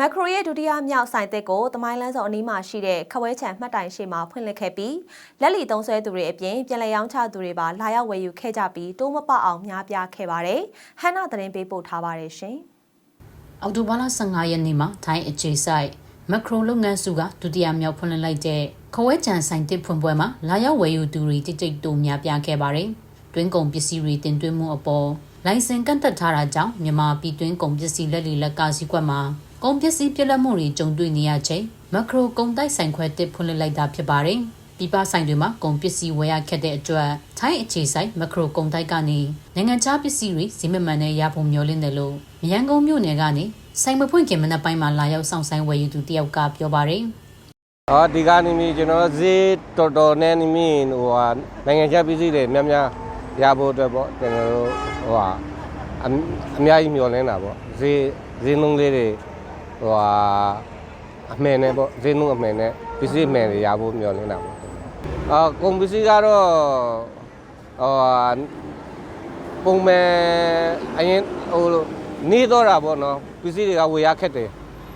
မက်ခရိုရဲ့ဒုတိယမြောက်ဆိုင်သစ်ကိုတမိုင်းလန်းစောအနီးမှာရှိတဲ့ခဝဲချံမှတ်တိုင်ရှိမှာဖွင့်လှစ်ခဲ့ပြီးလက်လီသုံးဆွဲသူတွေအပြင်ပြည်လည်ရောင်းချသူတွေပါလာရောက်ဝယ်ယူခဲ့ကြပြီးတိုးမပအောင်များပြားခဲ့ပါတယ်။ဟန်နာသတင်းပေးပို့ထားပါတယ်ရှင်။အော်တိုဘားလ15ရက်နေ့မှာထိုင်းအခြေဆိုင်မက်ခရိုလုပ်ငန်းစုကဒုတိယမြောက်ဖွင့်လှစ်လိုက်တဲ့ခဝဲကြံဆိုင်တစ်ဖွင့်ပွဲမှာလာရောက်ဝယ်ယူသူတွေတိတ်တိတ်တိုးများပြားခဲ့ပါတယ်။တွင်းကုန်ပစ္စည်းတွေတင်သွင်းမှုအပေါ်လိုင်စင်ကန့်သက်ထားတာကြောင့်မြန်မာပြည်တွင်းကုန်ပစ္စည်းလက်လီလက်ကစည်းကွက်မှာ ကုန်ပစ္စည်းပြက်လက်မှုတွေကြုံတွေ့နေရချိန်မက်ခရိုကုန်တိုက်ဆိုင်ခွဲတစ်ဖွင့်လှစ်လိုက်တာဖြစ်ပါတယ်။ပြပဆိုင်တွေမှာကုန်ပစ္စည်းဝယ်ရခက်တဲ့အတွက်ထိုင်းအခြေဆိုင်မက်ခရိုကုန်တိုက်ကနေနိုင်ငံခြားပစ္စည်းတွေဈေးမမှန်နဲ့ရဖို့မျှော်လင့်တယ်လို့ရန်ကုန်မြို့နယ်ကနေဆိုင်မဖွင့်ခင်မနက်ပိုင်းမှာလာရောက်ဆောင်ဆိုင်ဝယ်ယူသူတယောက်ကပြောပါတယ်အော်ဒီကနေမီကျွန်တော်ဈေးတော်တော်နဲ့နေမီဟိုဟာနိုင်ငံခြားပစ္စည်းတွေများများရဖို့အတွက်ပေါ့ကျွန်တော်တို့ဟိုဟာအမအများကြီးမျှော်လင့်တာပေါ့ဈေးဈေးနှုန်းလေးတွေ ဟိုဟာအမှန်နဲ့ပေါ့ဈေးနှုန်းအမှန်နဲ့ပစ္စည်းအမှန်တွေရဖို့မျှော်လင့်တာပေါ့အော်ကုန်ပစ္စည်းကတော့ဟိုဟာပုံမှန်အရင်ဟိုနေတော့တာပေါ့နော်ပစ္စည်းတွေကဝယ်ရခက်တယ်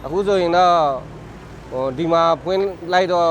အခုဆိုရင်တော့ဟိုဒီမှာဖွင့်လိုက်တော့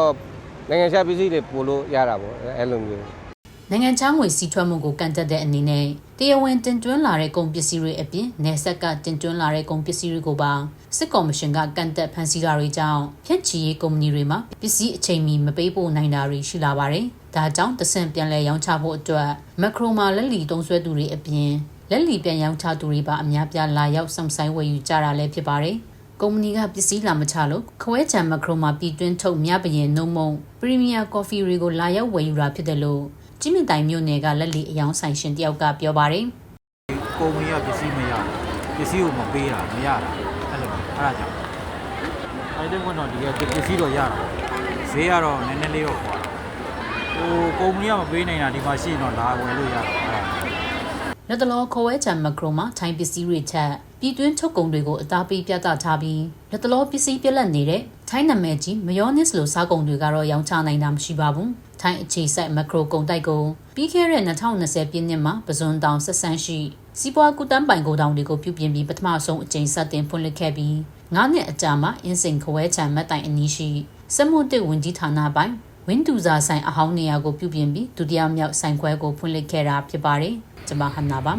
နိုင်ငံခြားပစ္စည်းတွေပို့လို့ရတာပေါ့အဲ့လိုမျိုး နိုင်ငံခြားငွေစီးထွက်မှုကိုကန့်သက်တဲ့အနေနဲ့တရားဝင်တင်သွင်းလာတဲ့ကုန်ပစ္စည်းတွေအပြင်နယ်စပ်ကတင်သွင်းလာတဲ့ကုန်ပစ္စည်းတွေကိုပါစစ်ကော်မရှင်ကကန့်သက်ဖန်ဆီးတာတွေကြောင့်ဖြန့်ချီရေးကုမ္ပဏီတွေမှာပစ္စည်းအချိန်မီမပေးပို့နိုင်တာတွေရှိလာပါတယ်။ဒါကြောင့်တဆင့်ပြန်လည်ရောင်းချဖို့အတွက်မက်ခရိုမာလက်လီတုံးဆွဲသူတွေအပြင်လက်လီပြန်ရောင်းချသူတွေပါအများပြားလာရောက်ဆောင်ဆိုင်ဝယ်ယူကြတာလည်းဖြစ်ပါတယ်။ကုမ္ပဏီကပစ္စည်းလာမချလို့ခွဲချံမခရိုမာပြည်တွင်းထုတ်မြပရင်နှုံမုံပရီးမီယာကော်ဖီတွေကိုလာရောက်ဝယ်ယူတာဖြစ်တယ်လို့ จิมမြင့်တိုင်မြို့နယ်ကလက်လီအယောင်ဆိုင်ရှင်တယောက်ကပြောပါတယ်ကုမ္ပဏီကပစ္စည်းမရဘူးပစ္စည်းကိုမပေးတာမရတာအဲ့လိုအဲ့ဒါကြောင့်အဲ့ဒီကတော့ဒီကပစ္စည်းတော့ရတာဈေးကတော့နည်းနည်းလေးတော့ခွာဟိုကုမ္ပဏီကမပေးနိုင်တာဒီမှာရှိရင်တော့လာဝယ်လို့ရတာအဲ့ဒါ။လက်တလောခွဲချံမခရိုမာထိုင်းပစ္စည်းတွေချက်ပြည်တွင်းထုတ်ကုန်တွေကိုအသားပေးပြသထားပြီးလက်တလောပစ္စည်းပြက်လက်နေတဲ့ထိုင်းနာမည်ကြီးမယောနစ်လိုစားကုန်တွေကတော့ရောင်းချနိုင်တာမရှိပါဘူး။ ထိုင်းအခြေစိုက်မခရိုကုန်တိုက်ကိုပြီးခဲ့တဲ့2020ပြည့်နှစ်မှာပဇွန်တောင်ဆက်ဆန်းရှိစီးပွားကူတန်းပိုင်ကိုတောင်တွေကိုပြုပြင်ပြီးပထမဆုံးအကြိမ်စတင်ဖွင့်လှစ်ခဲ့ပြီးငါးနှစ်အကြာမှာအင်းစိန်ခွဲချံမက်တိုင်အနီးရှိစက်မှုတစ်ဝင်ကြီးဌာနပိုင်ဝင်းတူစာဆိုင်အဟောင်းနေရာကိုပြုပြင်ပြီးဒုတိယမြောက်ဆိုင်ခွဲကိုဖွင့်လှစ်ခဲ့တာဖြစ်ပါတယ်။ကျွန်မဟန်နာပါ